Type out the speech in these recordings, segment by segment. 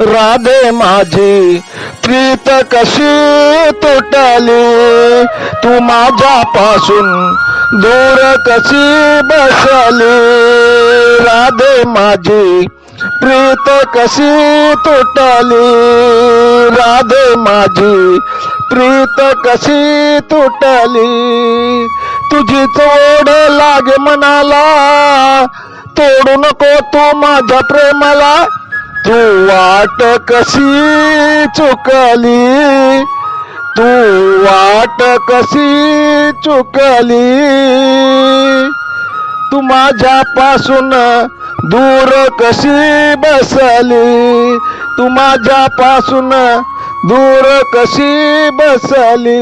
राधे माझी प्रीत कशी तुटली? तू माझ्यापासून दूर कशी बसली? राधे माझी प्रीत कशी तुटली? राधे माझी प्रीत कशी तुटली? तुझी चोड लागे मनाला तोडू नको तू माझ्या प्रेमाला. तू वाट कशी चुकली? तू वाट कशी चुकली? तू माझ्यापासून दूर कशी बसली? तू माझ्यापासून दूर कशी बसली?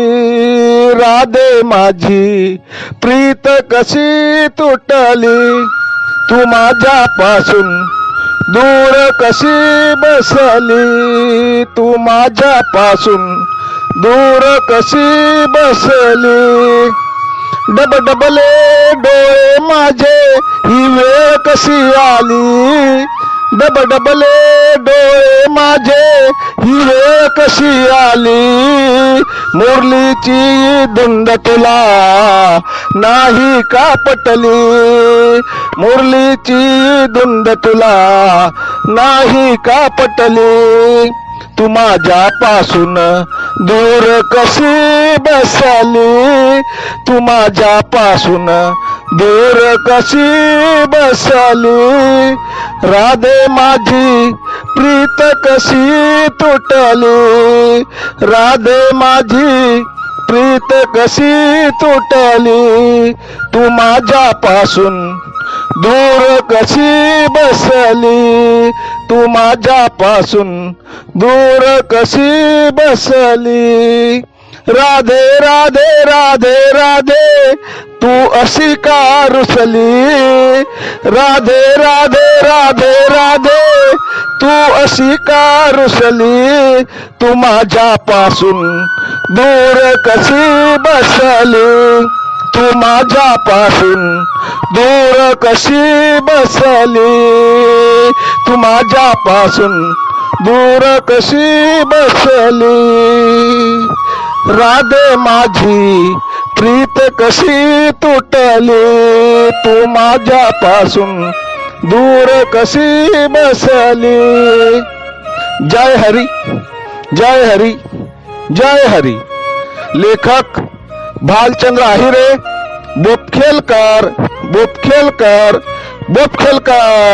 राधे माझी प्रीत कशी तुटली? तू माझ्यापासून दूर कशी बसली तू माझ्यापासून? दूर कशी बसली? डब डबले डोळे माझे ही वेळ कशी आली? डबडबले डोळे माझे ही वेळ कशी आली? मुरलीची धुंद तुला नाही का पटली? मुरलीची धुंद तुला नाही का पटली? तू माझ्यापासून दूर कशी बसली? तू माझ्यापासून दूर कशी बसली? राधे माझी प्रीत कशी तुटली? राधे माझी प्रीत कशी तुटली? तू माझ्यापासून दूर कशी बसली? तू माझ्यापासून दूर कशी बसली? राधे राधे राधे राधे तू अशी का रुसली राधे राधे राधे राधे तू अशी का रुसली तू माझ्यापासून दूर कशी बसली? तू माझ्यापासून दूर कशी बसली? तू माझ्यापासून दूर कशी बसली? राधे माझी प्रीत कशी तुटली, तू माझ्यापासून दूर कशी बसली? जय हरी जय हरी जय हरी. लेखक भालचंद्र आहिरे बोपखेलकर बोपखेलकर बोपखेलकर